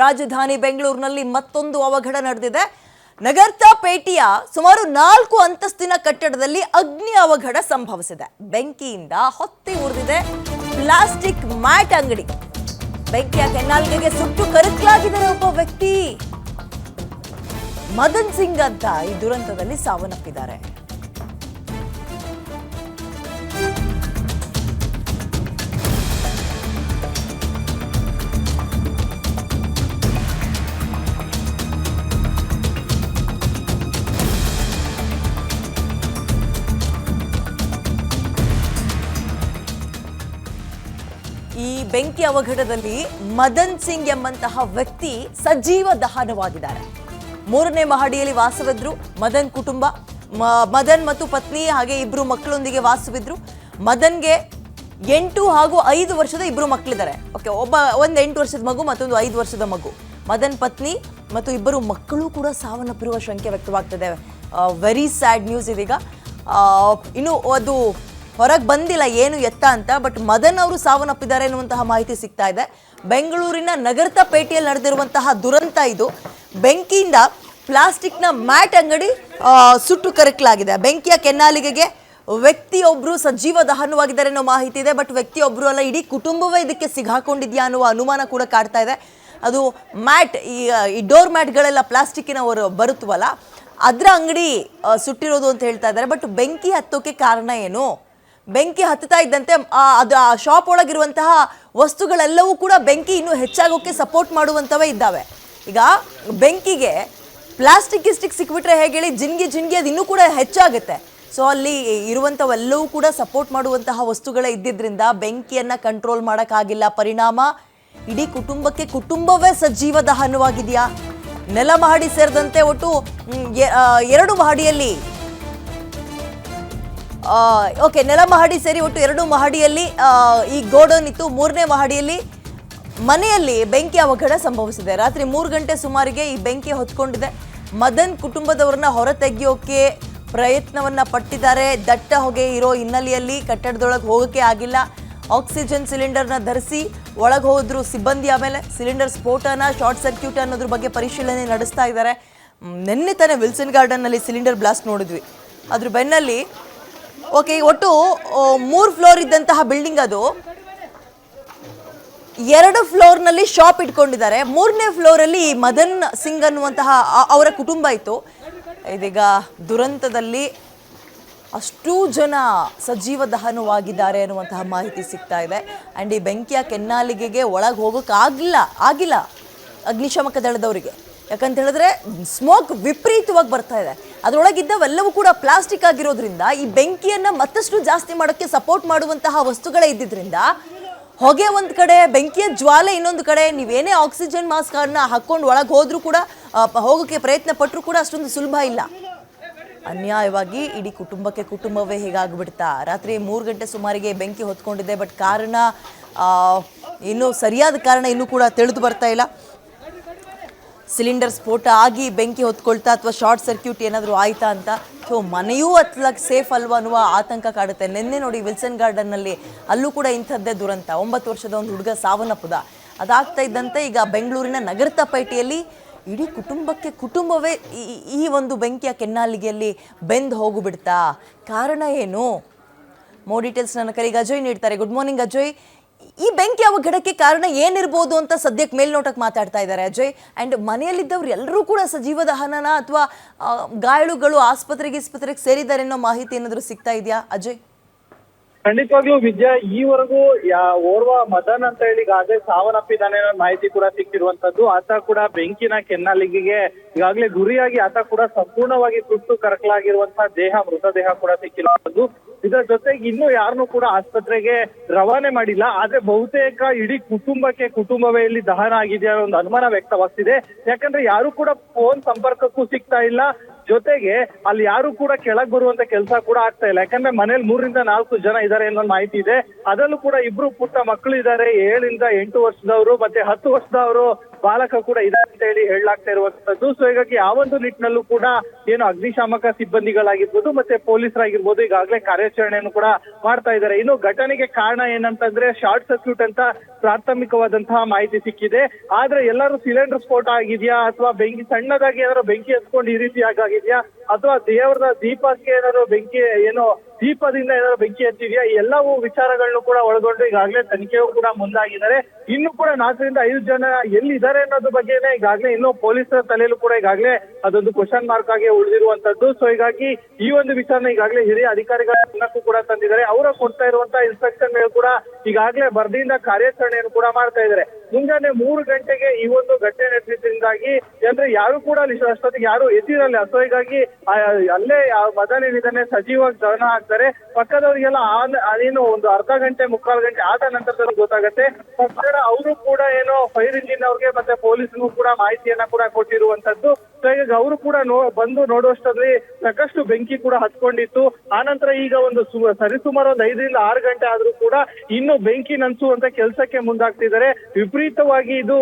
ರಾಜಧಾನಿ ಬೆಂಗಳೂರಿನಲ್ಲಿ ಮತ್ತೊಂದು ಅವಘಡ ನಡೆದಿದೆ. ನಗರ್ತಾ ಪೇಟೆಯ ಸುಮಾರು ನಾಲ್ಕು ಅಂತಸ್ತಿನ ಕಟ್ಟಡದಲ್ಲಿ ಅಗ್ನಿ ಅವಘಡ ಸಂಭವಿಸಿದೆ. ಬೆಂಕಿಯಿಂದ ಹೊತ್ತಿ ಉರಿದಿದೆ. ಪ್ಲಾಸ್ಟಿಕ್ ಮ್ಯಾಟ್ ಅಂಗಡಿ. ಬೆಂಕಿಯ ಕೆನ್ನಾಲ್ಗೆಗೆ ಸುಟ್ಟು ಕರಕಲಾಗಿದ್ದಾರೆ ಒಬ್ಬ ವ್ಯಕ್ತಿ. ಮದನ್ ಸಿಂಗ್ ಅಂತ ಈ ದುರಂತದಲ್ಲಿ ಸಾವನ್ನಪ್ಪಿದ್ದಾರೆ. ಈ ಬೆಂಕಿ ಅವಘಡದಲ್ಲಿ ಮದನ್ ಸಿಂಗ್ ಎಂಬಂತಹ ವ್ಯಕ್ತಿ ಸಜೀವ ದಹನವಾಗಿದ್ದಾರೆ. ಮೂರನೇ ಮಹಡಿಯಲ್ಲಿ ವಾಸವಿದ್ರು ಮದನ್ ಕುಟುಂಬ ಮದನ್ ಮತ್ತು ಪತ್ನಿ ಹಾಗೆ ಇಬ್ರು ಮಕ್ಕಳೊಂದಿಗೆ ವಾಸವಿದ್ರು. ಮದನ್ಗೆ ಎಂಟು ಹಾಗೂ ಐದು ವರ್ಷದ ಇಬ್ರು ಮಕ್ಕಳಿದ್ದಾರೆ. ಓಕೆ ಒಬ್ಬ, ಒಂದು ಎಂಟು ವರ್ಷದ ಮಗು, ಮತ್ತೊಂದು ಐದು ವರ್ಷದ ಮಗು. ಮದನ್ ಪತ್ನಿ ಮತ್ತು ಇಬ್ಬರು ಮಕ್ಕಳು ಕೂಡ ಸಾವನ್ನಪ್ಪಿರುವ ಶಂಕೆ ವ್ಯಕ್ತವಾಗ್ತದೆ. ವೆರಿ ಸ್ಯಾಡ್ ನ್ಯೂಸ್ ಇದೀಗ. ಇನ್ನು ಅದು ಹೊರಗೆ ಬಂದಿಲ್ಲ, ಏನು ಎತ್ತ ಅಂತ ಬಟ್ ಮದನ್ ಅವರು ಸಾವನ್ನಪ್ಪಿದ್ದಾರೆ ಎನ್ನುವಂತಹ ಮಾಹಿತಿ ಸಿಗ್ತಾ ಇದೆ. ಬೆಂಗಳೂರಿನ ನಗರತ ಪೇಟೆಯಲ್ಲಿ ನಡೆದಿರುವಂತಹ ದುರಂತ ಇದು. ಬೆಂಕಿಯಿಂದ ಪ್ಲಾಸ್ಟಿಕ್ನ ಮ್ಯಾಟ್ ಅಂಗಡಿ ಸುಟ್ಟು ಕರಕಲಾಗಿದೆ. ಬೆಂಕಿಯ ಕೆನ್ನಾಲಿಗೆಗೆ ವ್ಯಕ್ತಿಯೊಬ್ಬರು ಸಜೀವ ದಹನವಾಗಿದ್ದಾರೆ ಅನ್ನೋ ಮಾಹಿತಿ ಇದೆ ಬಟ್ ವ್ಯಕ್ತಿಯೊಬ್ಬರು ಅಲ್ಲ, ಇಡೀ ಕುಟುಂಬವೇ ಇದಕ್ಕೆ ಸಿಗಾಕೊಂಡಿದ್ಯಾ ಅನ್ನುವ ಅನುಮಾನ ಕೂಡ ಕಾಡ್ತಾ ಇದೆ. ಅದು ಮ್ಯಾಟ್, ಈ ಡೋರ್ ಮ್ಯಾಟ್ಗಳೆಲ್ಲ ಪ್ಲಾಸ್ಟಿಕ್ಕಿನ ಬರುತ್ತವಲ್ಲ ಅದರ ಅಂಗಡಿ ಸುಟ್ಟಿರೋದು ಅಂತ ಹೇಳ್ತಾ ಇದ್ದಾರೆ ಬಟ್ ಬೆಂಕಿ ಹತ್ತೋಕ್ಕೆ ಕಾರಣ ಏನು? ಬೆಂಕಿ ಹತ್ತುತ್ತಾ ಇದ್ದಂತೆ ಅದು ಆ ಶಾಪ್ ಒಳಗಿರುವಂತಹ ವಸ್ತುಗಳೆಲ್ಲವೂ ಕೂಡ ಬೆಂಕಿ ಇನ್ನೂ ಹೆಚ್ಚಾಗೋಕ್ಕೆ ಸಪೋರ್ಟ್ ಮಾಡುವಂಥವೇ ಇದ್ದಾವೆ. ಈಗ ಬೆಂಕಿಗೆ ಪ್ಲಾಸ್ಟಿಕ್ ಗಿಸ್ಟಿಕ್ ಸಿಕ್ಬಿಟ್ರೆ ಹೇಗೆ ಹೇಳಿ ಜಿನ್ಗಿ ಜಿನ್ಗಿ ಅದು ಇನ್ನೂ ಕೂಡ ಹೆಚ್ಚಾಗುತ್ತೆ. ಸೊ ಅಲ್ಲಿ ಇರುವಂಥವೆಲ್ಲವೂ ಕೂಡ ಸಪೋರ್ಟ್ ಮಾಡುವಂತಹ ವಸ್ತುಗಳೇ ಇದ್ದಿದ್ದರಿಂದ ಬೆಂಕಿಯನ್ನು ಕಂಟ್ರೋಲ್ ಮಾಡೋಕ್ಕಾಗಿಲ್ಲ. ಪರಿಣಾಮ, ಇಡೀ ಕುಟುಂಬಕ್ಕೆ ಕುಟುಂಬವೇ ಸಜೀವ ದಹನವಾಗಿದೆಯಾ? ನೆಲ ಮಹಡಿ ಸೇರಿದಂತೆ ಒಟ್ಟು ಎರಡು ಮಹಡಿಯಲ್ಲಿ ಓಕೆ ನೆಲ ಮಹಡಿ ಸೇರಿ ಒಟ್ಟು ಎರಡು ಮಹಡಿಯಲ್ಲಿ ಈ ಗೋಡೌನ್ ಇತ್ತು. ಮೂರನೇ ಮಹಡಿಯಲ್ಲಿ ಮನೆಯಲ್ಲಿ ಬೆಂಕಿ ಅವಘಡ ಸಂಭವಿಸಿದೆ. ರಾತ್ರಿ ಮೂರು ಗಂಟೆ ಸುಮಾರಿಗೆ ಈ ಬೆಂಕಿ ಹೊತ್ಕೊಂಡಿದೆ. ಮದನ್ ಕುಟುಂಬದವರನ್ನ ಹೊರತೆಗೆಯೋಕೆ ಪ್ರಯತ್ನವನ್ನ ಪಟ್ಟಿದ್ದಾರೆ. ದಟ್ಟ ಹೊಗೆ ಇರೋ ಹಿನ್ನೆಲೆಯಲ್ಲಿ ಕಟ್ಟಡದೊಳಗೆ ಹೋಗೋಕೆ ಆಗಿಲ್ಲ. ಆಕ್ಸಿಜನ್ ಸಿಲಿಂಡರ್ನ ಧರಿಸಿ ಒಳಗೆ ಹೋದ್ರು ಸಿಬ್ಬಂದಿ ಆಮೇಲೆ ಸಿಲಿಂಡರ್ ಸ್ಫೋಟನ, ಶಾರ್ಟ್ ಸರ್ಕ್ಯೂಟ್ ಅನ್ನೋದ್ರ ಬಗ್ಗೆ ಪರಿಶೀಲನೆ ನಡೆಸ್ತಾ ಇದ್ದಾರೆ. ನಿನ್ನೆ ತಾನೇ ವಿಲ್ಸನ್ ಗಾರ್ಡನ್ನಲ್ಲಿ ಸಿಲಿಂಡರ್ ಬ್ಲಾಸ್ಟ್ ನೋಡಿದ್ವಿ. ಅದ್ರ ಬೆನ್ನಲ್ಲಿ ಓಕೆ ಒಟ್ಟು ಮೂರು ಫ್ಲೋರ್ ಇದ್ದಂತಹ ಬಿಲ್ಡಿಂಗ್ ಅದು. ಎರಡು ಫ್ಲೋರ್ನಲ್ಲಿ ಶಾಪ್ ಇಟ್ಕೊಂಡಿದ್ದಾರೆ. ಮೂರನೇ ಫ್ಲೋರಲ್ಲಿ ಮದನ್ ಸಿಂಗ್ ಅನ್ನುವಂತಹ ಅವರ ಕುಟುಂಬ ಇತ್ತು. ಇದೀಗ ದುರಂತದಲ್ಲಿ ಅಷ್ಟೂ ಜನ ಸಜೀವ ದಹನವಾಗಿದ್ದಾರೆ ಅನ್ನುವಂತಹ ಮಾಹಿತಿ ಸಿಗ್ತಾ ಇದೆ. ಆ್ಯಂಡ್ ಈ ಬೆಂಕಿಯ ಕೆನ್ನಾಲಿಗೆಗೆ ಒಳಗೆ ಹೋಗೋಕ್ಕಾಗಿಲ್ಲ ಆಗಿಲ್ಲ ಆಗಿಲ್ಲ ಅಗ್ನಿಶಾಮಕ ದಳದವರಿಗೆ. ಯಾಕಂತ ಹೇಳಿದ್ರೆ ಸ್ಮೋಕ್ ವಿಪರೀತವಾಗಿ ಬರ್ತಾ ಇದೆ. ಅದರೊಳಗಿದ್ದವೆಲ್ಲವೂ ಕೂಡ ಪ್ಲಾಸ್ಟಿಕ್ ಆಗಿರೋದ್ರಿಂದ, ಈ ಬೆಂಕಿಯನ್ನು ಮತ್ತಷ್ಟು ಜಾಸ್ತಿ ಮಾಡೋಕ್ಕೆ ಸಪೋರ್ಟ್ ಮಾಡುವಂತಹ ವಸ್ತುಗಳೇ ಇದ್ದಿದ್ರಿಂದ, ಹೊಗೆ ಒಂದು ಕಡೆ, ಬೆಂಕಿಯ ಜ್ವಾಲೆ ಇನ್ನೊಂದು ಕಡೆ, ನೀವೇನೇ ಆಕ್ಸಿಜನ್ ಮಾಸ್ಕ್ ಹಾಕ್ಕೊಂಡು ಒಳಗೆ ಹೋದರೂ ಕೂಡ ಹೋಗೋಕ್ಕೆ ಹೋಗೋಕೆ ಪ್ರಯತ್ನ ಪಟ್ಟರೂ ಕೂಡ ಅಷ್ಟೊಂದು ಸುಲಭ ಇಲ್ಲ. ಅನ್ಯಾಯವಾಗಿ ಇಡೀ ಕುಟುಂಬಕ್ಕೆ ಕುಟುಂಬವೇ ಹೀಗಾಗ್ಬಿಡ್ತಾ. ರಾತ್ರಿ ಮೂರು ಗಂಟೆ ಸುಮಾರಿಗೆ ಬೆಂಕಿ ಹೊತ್ಕೊಂಡಿದೆ, ಬಟ್ ಕಾರಣ ಇನ್ನೂ ಸರಿಯಾದ ಕಾರಣ ಇನ್ನೂ ಕೂಡ ತಿಳಿದು ಬರ್ತಾ ಇಲ್ಲ. ಸಿಲಿಂಡರ್ ಸ್ಫೋಟ ಆಗಿ ಬೆಂಕಿ ಹೊತ್ಕೊಳ್ತಾ ಅಥವಾ ಶಾರ್ಟ್ ಸರ್ಕ್ಯೂಟ್ ಏನಾದರೂ ಆಯಿತಾ ಅಂತ? ಸೊ, ಮನೆಯೂ ಅತ್ಲಕ್ ಸೇಫ್ ಅಲ್ವಾ ಅನ್ನುವ ಆತಂಕ ಕಾಡುತ್ತೆ. ನಿನ್ನೆ ನೋಡಿ ವಿಲ್ಸನ್ ಗಾರ್ಡನ್ನಲ್ಲಿ ಅಲ್ಲೂ ಕೂಡ ಇಂಥದ್ದೇ ದುರಂತ. ಒಂಬತ್ತು ವರ್ಷದ ಒಂದು ಹುಡುಗ ಸಾವನ್ನಪ್ಪದ. ಅದಾಗ್ತಾ ಇದ್ದಂತೆ ಈಗ ಬೆಂಗಳೂರಿನ ನಗರತಾ ಪೇಟೆಯಲ್ಲಿ ಇಡೀ ಕುಟುಂಬಕ್ಕೆ ಕುಟುಂಬವೇ ಈ- ಈ ಒಂದು ಬೆಂಕಿಯ ಕೆನ್ನಾಲಿಗೆಯಲ್ಲಿ ಬೆಂದು ಹೋಗುಬಿಡ್ತಾ. ಕಾರಣ ಏನು? ಮೋ ಡೀಟೇಲ್ಸ್ ನನ್ನ ಕರೆಗೆ ಅಜಯ್ ನೀಡ್ತಾರೆ. Good morning Ajay. ಈ ಬೆಂಕಿ ಅವಘಡಕ್ಕೆ ಕಾರಣ ಏನಿರ್ಬೋದು ಅಂತ ಸದ್ಯಕ್ಕೆ ಮೇಲ್ನೋಟಕ್ಕೆ ಮಾತಾಡ್ತಾ ಇದ್ದಾರೆ ಅಜಯ್. ಅಂಡ್ ಮನೆಯಲ್ಲಿದ್ದವ್ರು ಎಲ್ಲರೂ ಕೂಡ ಸಜೀವ ದಹನನ ಅಥವಾ ಗಾಯಾಳುಗಳು ಆಸ್ಪತ್ರೆಗೆ ಆಸ್ಪತ್ರೆಗೆ ಸೇರಿದ್ದಾರೆ ಅನ್ನೋ ಮಾಹಿತಿ ಏನಾದರೂ ಸಿಗ್ತಾ ಇದೆಯಾ ಅಜಯ್? ಖಂಡಿತವಾಗ್ಲೂ ವಿದ್ಯಾ, ಈವರೆಗೂ ಓರ್ವ ಮದನ್ ಅಂತ ಹೇಳಿ ಈಗಾಗಲೇ ಸಾವನ್ನಪ್ಪಿದ್ದಾನೆ ಅನ್ನೋ ಮಾಹಿತಿ ಕೂಡ ಸಿಕ್ಕಿರುವಂತದ್ದು ಆತ ಕೂಡ ಬೆಂಕಿನ ಕೆನ್ನಾಲಿಗೆಗೆ ಈಗಾಗಲೇ ಗುರಿಯಾಗಿ ಆತ ಕೂಡ ಸಂಪೂರ್ಣವಾಗಿ ಸುಟ್ಟು ಕರಕಲಾಗಿರುವಂತಹ ದೇಹ, ಮೃತದೇಹ ಕೂಡ ಸಿಕ್ಕಿರುವಂತದ್ದು ಇದರ ಜೊತೆಗೆ ಇನ್ನೂ ಯಾರನ್ನೂ ಕೂಡ ಆಸ್ಪತ್ರೆಗೆ ರವಾನೆ ಮಾಡಿಲ್ಲ. ಆದ್ರೆ ಬಹುತೇಕ ಇಡೀ ಕುಟುಂಬಕ್ಕೆ ಕುಟುಂಬವೇ ಇಲ್ಲಿ ದಹನ ಆಗಿದೆ ಅನ್ನೋ ಒಂದು ಅನುಮಾನ ವ್ಯಕ್ತವಾಗ್ತಿದೆ. ಯಾಕಂದ್ರೆ ಯಾರು ಕೂಡ ಫೋನ್ ಸಂಪರ್ಕಕ್ಕೂ ಸಿಗ್ತಾ ಇಲ್ಲ. ಜೊತೆಗೆ ಅಲ್ಲಿ ಯಾರು ಕೂಡ ಕೆಳಗ್ ಬರುವಂತ ಕೆಲಸ ಕೂಡ ಆಗ್ತಾ ಇಲ್ಲ. ಯಾಕಂದ್ರೆ ಮನೇಲಿ ಮೂರರಿಂದ ನಾಲ್ಕು ಜನ ಇದ್ದಾರೆ ಅನ್ನೋ ಮಾಹಿತಿ ಇದೆ. ಅದರಲ್ಲೂ ಕೂಡ ಇಬ್ರು ಪುಟ್ಟ ಮಕ್ಕಳು ಇದ್ದಾರೆ ಏಳಿಂದ ಎಂಟು ವರ್ಷದವರು, ಮತ್ತೆ ಹತ್ತು ವರ್ಷದವರು ಬಾಲಕ ಕೂಡ ಇದೆ ಅಂತ ಹೇಳಿ ಹೇಳಲಾಗ್ತಾ ಇರುವಂತದ್ದು. ಸೊ ಹೀಗಾಗಿ ಆ ಒಂದು ನಿಟ್ಟಿನಲ್ಲೂ ಕೂಡ ಏನು ಅಗ್ನಿಶಾಮಕ ಸಿಬ್ಬಂದಿಗಳಾಗಿರ್ಬೋದು ಮತ್ತೆ ಪೊಲೀಸರಾಗಿರ್ಬೋದು ಈಗಾಗಲೇ ಕಾರ್ಯಾಚರಣೆಯನ್ನು ಕೂಡ ಮಾಡ್ತಾ ಇದ್ದಾರೆ. ಇನ್ನು ಘಟನೆಗೆ ಕಾರಣ ಏನಂತಂದ್ರೆ ಶಾರ್ಟ್ ಸರ್ಕ್ಯೂಟ್ ಅಂತ ಪ್ರಾಥಮಿಕವಾದಂತಹ ಮಾಹಿತಿ ಸಿಕ್ಕಿದೆ. ಆದ್ರೆ ಎಲ್ಲರೂ ಸಿಲಿಂಡರ್ ಸ್ಫೋಟ ಆಗಿದೆಯಾ ಅಥವಾ ಬೆಂಕಿ ಸಣ್ಣದಾಗಿ ಏನಾದ್ರು ಬೆಂಕಿ ಹತ್ಕೊಂಡು ಈ ರೀತಿ ಆಗಿದೆಯಾ ಅಥವಾ ದೇವರದ ದೀಪಕ್ಕೆ ಏನಾದ್ರು ಬೆಂಕಿ ಏನೋ ದೀಪದಿಂದ ಏನಾದ್ರು ಬೆಂಕಿ ಹತ್ತಿದೆಯಾ ಈ ಎಲ್ಲವೂ ವಿಚಾರಗಳನ್ನು ಕೂಡ ಒಳಗೊಂಡು ಈಗಾಗಲೇ ತನಿಖೆಯೂ ಕೂಡ ಮುಂದಾಗಿದ್ದಾರೆ. ಇನ್ನು ಕೂಡ ನಾಲ್ಕರಿಂದ ಐದು ಜನ ಎಲ್ಲಿದ್ದಾರೆ ಅನ್ನೋದ್ರ ಬಗ್ಗೆನೇ ಈಗಾಗಲೇ ಇನ್ನೂ ಪೊಲೀಸರ ತಲೆಯಲ್ಲೂ ಕೂಡ ಈಗಾಗಲೇ ಅದೊಂದು ಕ್ವಶನ್ ಮಾರ್ಕ್ ಆಗಿ ಉಳಿದಿರುವಂತದ್ದು ಸೊ ಹೀಗಾಗಿ ಈ ಒಂದು ವಿಚಾರನ ಈಗಾಗಲೇ ಹಿರಿಯ ಅಧಿಕಾರಿಗಳ ಗಮನಕ್ಕೂ ಕೂಡ ತಂದಿದ್ದಾರೆ. ಅವರ ಕೊಡ್ತಾ ಇರುವಂತಹ ಇನ್ಸ್ಟ್ರಕ್ಷನ್ ಮೇಲೆ ಕೂಡ ಈಗಾಗಲೇ ವರದಿಯಿಂದ ಕಾರ್ಯಾಚರಣೆಯನ್ನು ಕೂಡ ಮಾಡ್ತಾ ಇದ್ದಾರೆ. ಮುಂಜಾನೆ ಮೂರು ಗಂಟೆಗೆ ಈ ಒಂದು ಘಟನೆ ನಡೆದಿದ್ದರಿಂದಾಗಿ ಅಂದ್ರೆ ಯಾರು ಕೂಡ ಅಲ್ಲಿ ಅಷ್ಟೊತ್ತಿಗೆ ಯಾರು ಎದ್ದಿರಲ್ಲ. ಸೊ ಹೀಗಾಗಿ ಅಲ್ಲೇ ಆ ಸಜೀವ ಏನಿದ್ದಾನೆ ಹಾಕ್ತಾರೆ ಪಕ್ಕದವರಿಗೆಲ್ಲ ಅದೇನು ಒಂದು ಅರ್ಧ ಗಂಟೆ, ಮುಕ್ಕಾಲು ಗಂಟೆ ಆದ ನಂತರದಲ್ಲಿ ಗೊತ್ತಾಗತ್ತೆ. ತಕ್ಷಣ ಅವರು ಕೂಡ ಏನೋ ಫೈರ್ ಇಂಜಿನ್ ಅವ್ರಿಗೆ ಮತ್ತೆ ಪೊಲೀಸ್ಗೂ ಕೂಡ ಮಾಹಿತಿಯನ್ನ ಕೂಡ ಕೊಟ್ಟಿರುವಂತದ್ದು ಸೊ ಈಗ ಅವರು ಕೂಡ ಬಂದು ನೋಡುವಷ್ಟರಲ್ಲಿ ಸಾಕಷ್ಟು ಬೆಂಕಿ ಕೂಡ ಹತ್ಕೊಂಡಿತ್ತು. ಆನಂತರ ಈಗ ಒಂದು ಸರಿಸುಮಾರು ಒಂದು ಐದರಿಂದ ಆರು ಗಂಟೆ ಆದ್ರೂ ಕೂಡ ಇನ್ನು ಬೆಂಕಿ ನಂಚುವಂತ ಕೆಲಸಕ್ಕೆ ಮುಂದಾಗ್ತಿದ್ದಾರೆ. ವಿಪರೀತವಾಗಿ ಇದು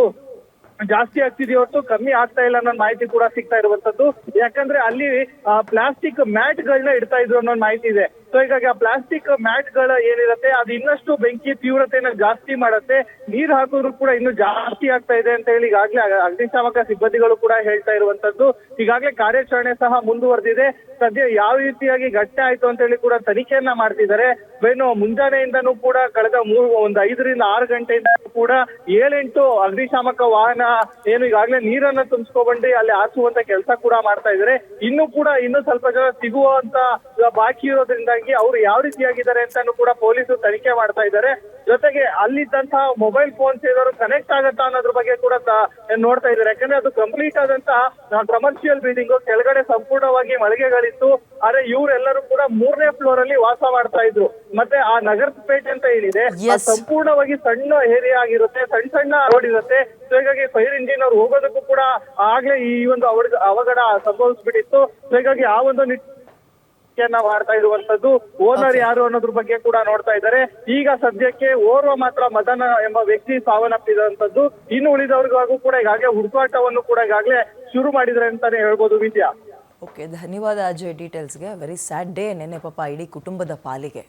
ಜಾಸ್ತಿ ಆಗ್ತಿದೆ ಹೊರತು ಕಮ್ಮಿ ಆಗ್ತಾ ಇಲ್ಲ ಅನ್ನೋ ಮಾಹಿತಿ ಕೂಡ ಸಿಗ್ತಾ ಇರುವಂತದ್ದು ಯಾಕಂದ್ರೆ ಅಲ್ಲಿ ಪ್ಲಾಸ್ಟಿಕ್ ಮ್ಯಾಟ್ ಗಳನ್ನ ಇಡ್ತಾ ಇದ್ರು ಅನ್ನೋ ಮಾಹಿತಿ ಇದೆ. ಸೊ ಹೀಗಾಗಿ ಆ ಪ್ಲಾಸ್ಟಿಕ್ ಮ್ಯಾಟ್ಗಳ ಏನಿರುತ್ತೆ, ಅದು ಇನ್ನಷ್ಟು ಬೆಂಕಿ ತೀವ್ರತೆಯನ್ನ ಜಾಸ್ತಿ ಮಾಡುತ್ತೆ. ನೀರ್ ಹಾಕಿದ್ರು ಕೂಡ ಇನ್ನು ಜಾಸ್ತಿ ಆಗ್ತಾ ಇದೆ ಅಂತ ಹೇಳಿ ಈಗಾಗಲೇ ಅಗ್ನಿಶಾಮಕ ಸಿಬ್ಬಂದಿಗಳು ಕೂಡ ಹೇಳ್ತಾ ಇರುವಂತದ್ದು ಈಗಾಗಲೇ ಕಾರ್ಯಾಚರಣೆ ಸಹ ಮುಂದುವರೆದಿದೆ. ಸದ್ಯ ಯಾವ ರೀತಿಯಾಗಿ ಘಟನೆ ಆಯ್ತು ಅಂತ ಹೇಳಿ ಕೂಡ ತನಿಖೆಯನ್ನ ಮಾಡ್ತಿದ್ದಾರೆ. ಏನು ಮುಂಜಾನೆಯಿಂದನೂ ಕೂಡ ಕಳೆದ ಮೂರು, ಒಂದ್ ಐದರಿಂದ ಆರು ಗಂಟೆಯಿಂದ ಕೂಡ ಏಳೆಂಟು ಅಗ್ನಿಶಾಮಕ ವಾಹನ ಏನು ಈಗಾಗಲೇ ನೀರನ್ನ ತುಂಬಿಸ್ಕೊಂಡ್ಬಂದು ಅಲ್ಲಿ ಹಾಸುವಂತ ಕೆಲಸ ಕೂಡ ಮಾಡ್ತಾ ಇದ್ದಾರೆ. ಇನ್ನು ಕೂಡ ಇನ್ನು ಸ್ವಲ್ಪ ಜನ ಸಿಗುವಂತ ಬಾಕಿ ಇರೋದ್ರಿಂದಾಗಿ ಅವರು ಯಾವ ರೀತಿಯಾಗಿದ್ದಾರೆ ಅಂತಾನು ಕೂಡ ಪೊಲೀಸರು ತನಿಖೆ ಮಾಡ್ತಾ ಇದ್ದಾರೆ. ಜೊತೆಗೆ ಅಲ್ಲಿದ್ದಂತಹ ಮೊಬೈಲ್ ಫೋನ್ಸ್ ಏನಾದ್ರು ಕನೆಕ್ಟ್ ಆಗತ್ತಾ ಅನ್ನೋದ್ರ ಬಗ್ಗೆ ಕೂಡ ನೋಡ್ತಾ ಇದ್ದಾರೆ. ಯಾಕಂದ್ರೆ ಅದು ಕಂಪ್ಲೀಟ್ ಆದಂತಹ ಕಮರ್ಷಿಯಲ್ ಬಿಲ್ಡಿಂಗ್ ಕೆಳಗಡೆ ಸಂಪೂರ್ಣವಾಗಿ ಮಳಿಗೆಗಳಿತ್ತು. ಆದ್ರೆ ಇವರೆಲ್ಲರೂ ಕೂಡ ಮೂರನೇ ಫ್ಲೋರ್ ಅಲ್ಲಿ ವಾಸ ಮಾಡ್ತಾ ಇದ್ರು. ಮತ್ತೆ ಆ ನಗರಪೇಟೆ ಅಂತ ಏನಿದೆ ಸಂಪೂರ್ಣವಾಗಿ ಸಣ್ಣ ಏರಿಯಾ ಆಗಿರುತ್ತೆ ಸಣ್ಣ ಸಣ್ಣ ರೋಡ್ ಇರುತ್ತೆ. ಸೊ ಹೀಗಾಗಿ ಫೈರ್ ಇಂಜಿನ್ ಅವ್ರು ಹೋಗೋದಕ್ಕೂ ಕೂಡ ಆಗ್ಲೇ ಈ ಒಂದು ಅವಘಡ ಅವಘಡ ಸಂಭವಿಸ್ಬಿಟ್ಟಿತ್ತು. ಸೊ ಹೀಗಾಗಿ ಆ ಒಂದು ನಿಟ್ಟಿನ ಮಾಡ್ತಾ ಇರುವಂತದ್ದು ಓನರ್ ಯಾರು ಅನ್ನೋದ್ರ ಬಗ್ಗೆ ಕೂಡ ನೋಡ್ತಾ ಇದ್ದಾರೆ. ಈಗ ಸದ್ಯಕ್ಕೆ ಓರ್ವ ಮಾತ್ರ ಮದನ ಎಂಬ ವ್ಯಕ್ತಿ ಸಾವನ್ನಪ್ಪಿದಂತದ್ದು ಇನ್ನು ಉಳಿದವರಿಗಾಗೂ ಕೂಡ ಈಗಾಗಲೇ ಹುಡುಕಾಟವನ್ನು ಕೂಡ ಈಗಾಗಲೇ ಶುರು ಮಾಡಿದ್ರೆ ಅಂತಾನೆ ಹೇಳ್ಬೋದು ವಿದ್ಯಾ. ಓಕೆ ಧನ್ಯವಾದ ಅಜಯ್ ಡೀಟೇಲ್ಸ್ಗೆ ವೆರಿ ಸ್ಯಾಡ್ ಡೇ ನೆನೆ ಪಾಪ ಇಡೀ ಕುಟುಂಬದ ಪಾಲಿಗೆ.